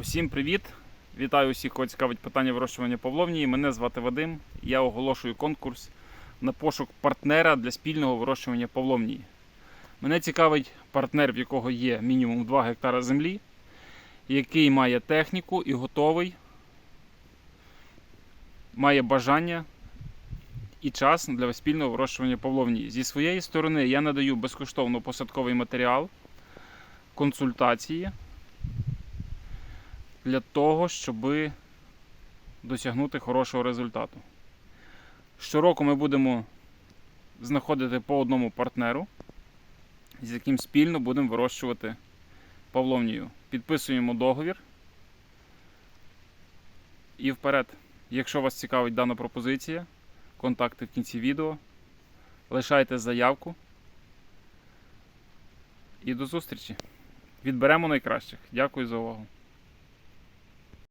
Усім привіт! Вітаю усіх, кого цікавить питання вирощування павловнії. Мене звати Вадим. Я оголошую конкурс на пошук партнера для спільного вирощування павловнії. Мене цікавить партнер, в якого є мінімум 2 гектара землі, який має техніку і готовий, має бажання і час для спільного вирощування павловнії. Зі своєї сторони я надаю безкоштовно посадковий матеріал, консультації для того, щоб досягнути хорошого результату. Щороку ми будемо знаходити по одному партнеру, з яким спільно будемо вирощувати павловнію. Підписуємо договір і вперед. Якщо вас цікавить дана пропозиція, контакти в кінці відео. Лишайте заявку. І до зустрічі. Відберемо найкращих. Дякую за увагу.